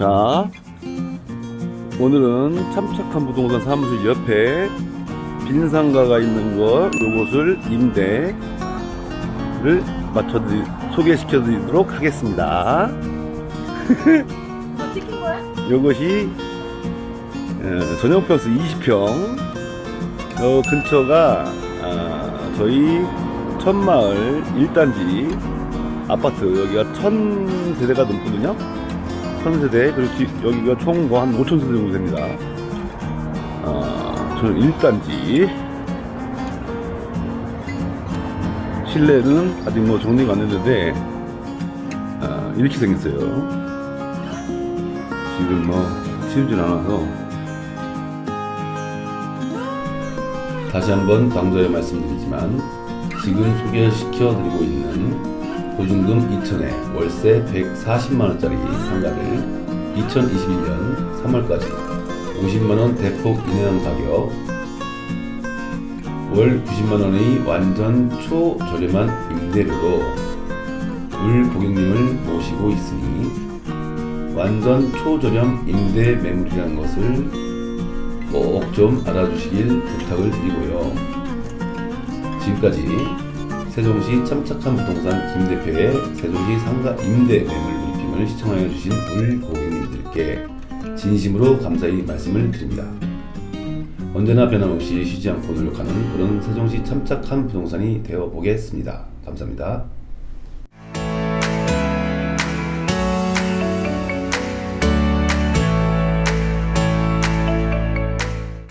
자, 오늘은 참착한 부동산 사무실 옆에 빈 상가가 있는 것, 요것을 임대를 맞춰드리, 소개시켜 드리도록 하겠습니다. 너 찍힌 거야? 요것이 어, 전용 평수 20평 어, 근처가 아, 저희 천마을 1단지 아파트 여기가 천 세대가 넘거든요 천 세대 그리고 뒤- 여기가 총 뭐 한 5천 세대 정도 됩니다. 아, 저는 1단지. 실내는 아직 뭐 정리가 안 됐는데 아, 이렇게 생겼어요. 지금 뭐 치우진 않아서. 다시 한번 강조해 말씀드리지만 지금 소개시켜 드리고 있는 보증금 2천에 월세 140만 원짜리 상가를 2021년 3월까지 50만 원 대폭 인하한 가격 월 90만 원의 완전 초저렴한 임대료로 울 고객님을 모시고 있으니 완전 초저렴 임대 매물이라는 것을 꼭 좀 알아주시길 부탁을 드리고요. 지금까지 세종시 참착한 부동산 김 대표의 세종시 상가 임대 매물 브리핑을 시청하여 주신 울 고객님들께 진심으로 감사의 말씀을 드립니다. 언제나 변함없이 쉬지 않고 노력하는 그런 세종시 참착한 부동산이 되어 보겠습니다. 감사합니다.